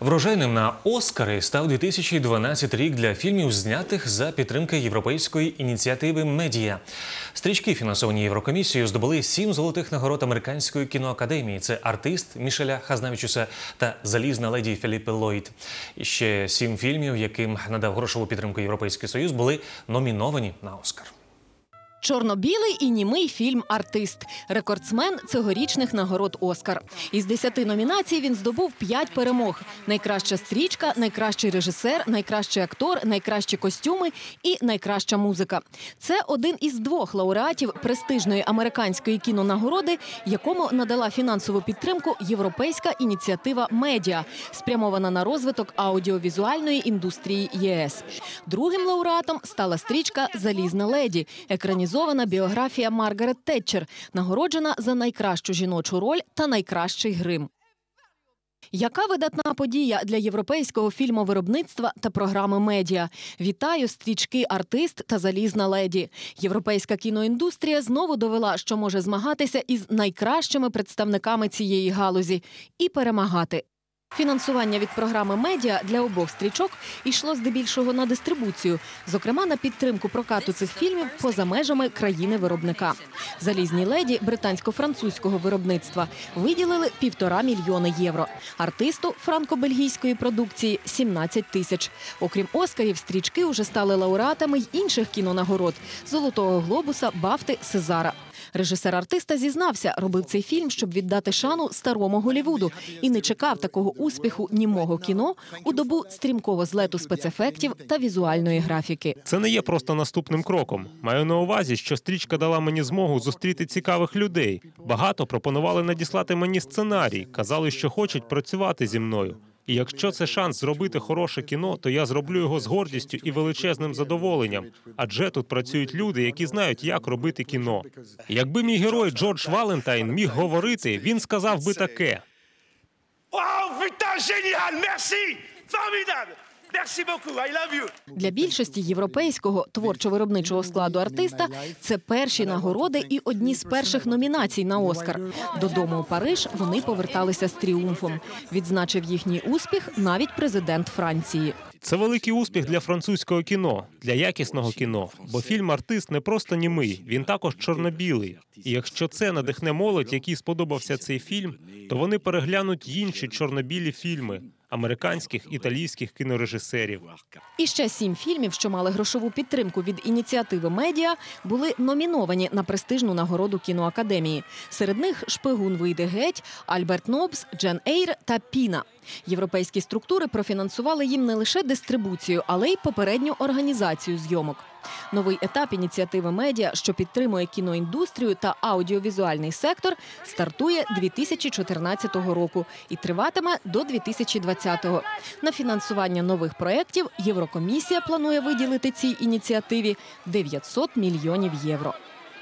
Врожайним на Оскари став 2012 рік для фільмів, знятих за підтримки європейської ініціативи Медіа. Стрічки, фінансовані Єврокомісією, здобули сім золотих нагород американської кіноакадемії. Це артист Мішеля Хазнавічуса та залізна леді Філіппе Ллойд. Ще сім фільмів, яким надав грошову підтримку Європейський Союз, були номіновані на Оскар. Чорно-білий і німий фільм Артист, рекордсмен цьогорічних нагород Оскар. Із десяти номінацій він здобув п'ять перемог: найкраща стрічка, найкращий режисер, найкращий актор, найкращі костюми і найкраща музика. Це один із двох лауреатів престижної американської кінонагороди, якому надала фінансову підтримку Європейська ініціатива Медіа, спрямована на розвиток аудіовізуальної індустрії ЄС. Другим лауреатом стала стрічка Залізна леді, екранізована біографія Маргарет Тетчер, нагороджена за найкращу жіночу роль та найкращий грим. Яка видатна подія для європейського фільмовиробництва та програми медіа? Вітаю стрічки артист та залізна леді. Європейська кіноіндустрія знову довела, що може змагатися із найкращими представниками цієї галузі і перемагати. Фінансування від програми медіа для обох стрічок йшло здебільшого на дистрибуцію, зокрема на підтримку прокату цих фільмів поза межами країни-виробника. Залізні леді британсько-французького виробництва виділили півтора мільйони євро. Артисту франко-бельгійської продукції 17 тисяч. Окрім Оскарів, стрічки вже стали лауреатами й інших кінонагород Золотого глобуса, Бафти, Сезара. Режисер артиста зізнався, робив цей фільм, щоб віддати шану старому Голівуду, і не чекав такого успіху німого кіно у добу стрімкого злету спецефектів та візуальної графіки. Це не є просто наступним кроком. Маю на увазі, що стрічка дала мені змогу зустріти цікавих людей. Багато пропонували надіслати мені сценарій, казали, що хочуть працювати зі мною. І якщо це шанс зробити хороше кіно, то я зроблю його з гордістю і величезним задоволенням. Адже тут працюють люди, які знають, як робити кіно. Якби мій герой Джордж Валентайн міг говорити, він сказав би таке. Вау, putain, génial, merci, formidable. Merci Для більшості європейського творчо-виробничого складу артиста це перші нагороди і одні з перших номінацій на Оскар. Додому у Париж вони поверталися з тріумфом. Відзначив їхній успіх навіть президент Франції. Це великий успіх для французького кіно, для якісного кіно. Бо фільм артист не просто німий, він також чорно-білий. І якщо це надихне молодь, якій сподобався цей фільм, то вони переглянуть інші чорно-білі фільми американських італійських кінорежисерів. І ще сім фільмів, що мали грошову підтримку від ініціативи медіа, були номіновані на престижну нагороду кіноакадемії. Серед них Шпигун вийде геть, Альберт Нобс, Джен Ейр та Піна. Європейські структури профінансували їм не лише дистрибуцію, але й попередню організацію зйомок. Новий етап ініціативи медіа, що підтримує кіноіндустрію та аудіовізуальний сектор, стартує 2014 року і триватиме до 2020-го. На фінансування нових проєктів Єврокомісія планує виділити цій ініціативі 900 мільйонів євро.